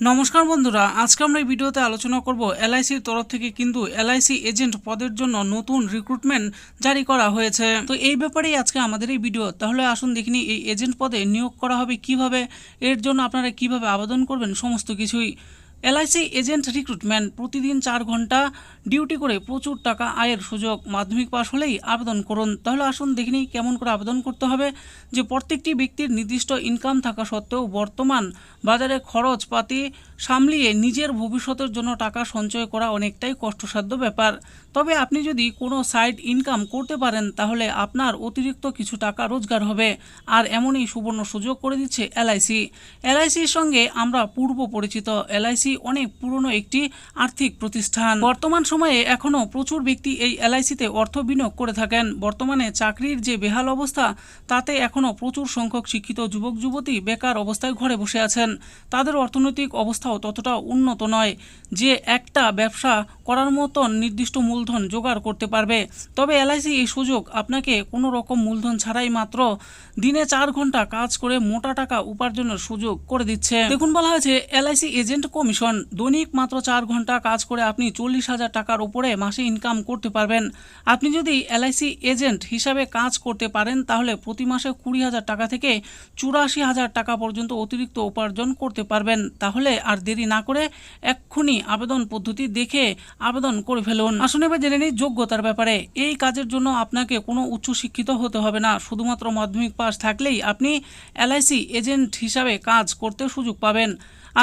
নমস্কার বন্ধুরা, আজকে আমরা এই ভিডিওতে আলোচনা করব এলআইসির তরফ থেকে কিন্তু এলআইসি এজেন্ট পদের জন্য নতুন রিক্রুটমেন্ট জারি করা হয়েছে। তো এই ব্যাপারেই আজকে আমাদের এই ভিডিও। তাহলে আসুন দেখিনি এই এজেন্ট পদে নিয়োগ করা হবে কীভাবে? এর জন্য আপনারা কীভাবে আবেদন করবেন? সমস্ত কিছুই এলআইসি এজেন্ট রিক্রুটমেন্ট প্রতিদিন চার ঘণ্টা, ডিউটি করে প্রচুর টাকা আয়ের সুযোগ, মাধ্যমিক পাশ হলেই আবেদন করুন। তাহলে আসুন দেখিনি কেমন করে আবেদন করতে হবে। যে প্রত্যেকটি ব্যক্তির নির্দিষ্ট ইনকাম থাকা সত্ত্বেও বর্তমান বাজারে খরচপাতি সামলিয়ে নিজের ভবিষ্যতের জন্য টাকা সঞ্চয় করা অনেকটাই কষ্টসাধ্য ব্যাপার। তবে আপনি যদি কোনো সাইড ইনকাম করতে পারেন, তাহলে আপনার অতিরিক্ত কিছু টাকা রোজগার হবে। আর এমনই সুবর্ণ সুযোগ করে দিচ্ছে এলআইসি। এলআইসির সঙ্গে আমরা পূর্ব পরিচিত। এলআইসি অনেক পুরনো একটি আর্থিক প্রতিষ্ঠান। বর্তমান সময়ে এখনও প্রচুর ব্যক্তি এই এলআইসিতে অর্থ বিনিয়োগ করে থাকেন। বর্তমানে চাকরির যে বেহাল অবস্থা, তাতে এখনও প্রচুর সংখ্যক শিক্ষিত যুবক যুবতী বেকার অবস্থায় ঘরে বসে আছেন। তাদের অর্থনৈতিক অবস্থাও ততটা উন্নত নয় যে একটা ব্যবসা করার মতন নির্দিষ্ট মূলধন জোগাড় করতে পারবে। তবে এলআইসি এই সুযোগ আপনাকে কোনো রকম মূলধন ছাড়াই মাত্র দিনে চার ঘণ্টা কাজ করে মোটা টাকা উপার্জনের সুযোগ করে দিচ্ছে। দেখুন বলা হয়েছে, এলআইসি এজেন্ট কমিশন দৈনিক মাত্র চার ঘণ্টা কাজ করে আপনি চল্লিশ হাজার টাকার উপরে মাসে ইনকাম করতে পারবেন। আপনি যদি এলআইসি এজেন্ট হিসাবে কাজ করতে পারেন, তাহলে প্রতি মাসে কুড়ি হাজার টাকা থেকে চুরাশি হাজার টাকা পর্যন্ত অতিরিক্ত উপার্জন করতে পারবেন। তাহলে আর দেরি না করে এক্ষুনি আবেদন পদ্ধতি দেখে আবেদন করে ফেলুন। আসুন এবার জেনে নিই যোগ্যতার ব্যাপারে। এই কাজের জন্য আপনাকে কোনো উচ্চশিক্ষিত হতে হবে না। শুধুমাত্র মাধ্যমিক পাস থাকলেই আপনি এলআইসি এজেন্ট হিসাবে কাজ করতে সুযোগ পাবেন।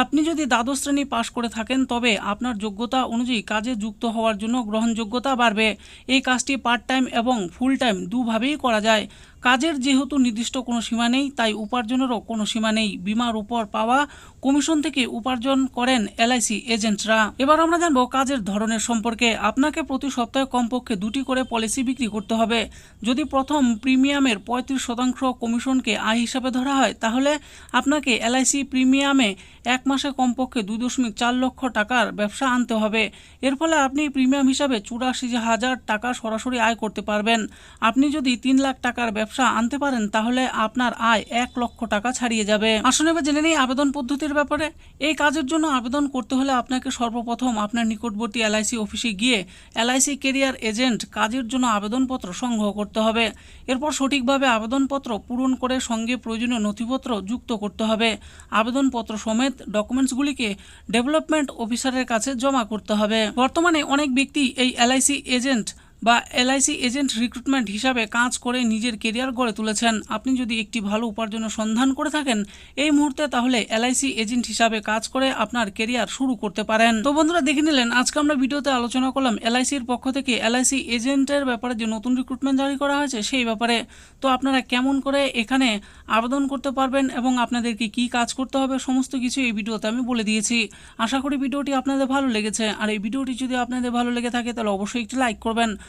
আপনি যদি দ্বাদশ শ্রেণি পাশ করে থাকেন, তবে আপনার যোগ্যতা অনুযায়ী কাজে যুক্ত হওয়ার জন্য গ্রহণযোগ্যতা বাড়বে। এই কাজটি পার্ট টাইম এবং ফুল টাইম দুভাবেই করা যায়। কাজের যেহেতু নির্দিষ্ট কোনো সীমা নেই, তাই উপার্জনেরও কোনো সীমা নেই। বিমার উপর পাওয়া কমিশন থেকে উপার্জন করেন এলআইসি এজেন্টরা। এবার আমরা জানব কাজের ধরনের সম্পর্কে। আপনাকে প্রতি সপ্তাহে কমপক্ষে দুটি করে পলিসি বিক্রি করতে হবে। যদি প্রথম প্রিমিয়ামের পঁয়ত্রিশ শতাংশ কমিশনকে আয় হিসাবে ধরা হয়, তাহলে আপনাকে এলআইসি প্রিমিয়ামে এক মাসে কমপক্ষে দুই দশমিক চার লক্ষ টাকার ব্যবসা আনতে হবে। এর ফলে আপনি প্রিমিয়াম হিসাবে চুরাশি হাজার টাকা সরাসরি আয় করতে পারবেন। আপনি যদি তিন লাখ টাকার ব্যবসা আনতে পারেন, তাহলে আপনার আয় এক লক্ষ টাকা ছাড়িয়ে যাবে। আসলে এবার জেনে নিই আবেদন পদ্ধতির ব্যাপারে। এই কাজের জন্য আবেদন করতে হলে আপনাকে সর্বপ্রথম আপনার নিকটবর্তী এলআইসি অফিসে গিয়ে এলআইসি কেরিয়ার এজেন্ট কাজের জন্য আবেদনপত্র সংগ্রহ করতে হবে। এরপর সঠিকভাবে আবেদনপত্র পূরণ করে সঙ্গে প্রয়োজনীয় নথিপত্র যুক্ত করতে হবে। আবেদনপত্র সমেত ডকুমেন্টসগুলিকে ডেভেলপমেন্ট অফিসারের কাছে জমা করতে হবে। বর্তমানে অনেক ব্যক্তি এই এলআইসি এজেন্ট বা এলআইসি এজেন্ট রিক্রুটমেন্ট হিসাবে কাজ করে নিজের কেরিয়ার গড়ে তুলেছেন। আপনি যদি একটি ভালো উপার্জনের সন্ধান করে থাকেন, এই মুহূর্তে তাহলে এলআইসি এজেন্ট হিসাবে কাজ করে আপনার কেরিয়ার শুরু করতে পারেন। তো বন্ধুরা, দেখে নিলেন, আজকে আমরা ভিডিওতে আলোচনা করলাম এলআইসির পক্ষ থেকে এলআইসি এজেন্টের ব্যাপারে যে নতুন রিক্রুটমেন্ট জারি করা হয়েছে সেই ব্যাপারে। তো আপনারা কেমন করে এখানে আবেদন করতে পারবেন এবং আপনাদেরকে কি কাজ করতে হবে সমস্ত কিছু এই ভিডিওতে আমি বলে দিয়েছি। আশা করি ভিডিওটি আপনাদের ভালো লেগেছে। আর এই ভিডিওটি যদি আপনাদের ভালো লেগে থাকে, তাহলে অবশ্যই একটি লাইক করবেন।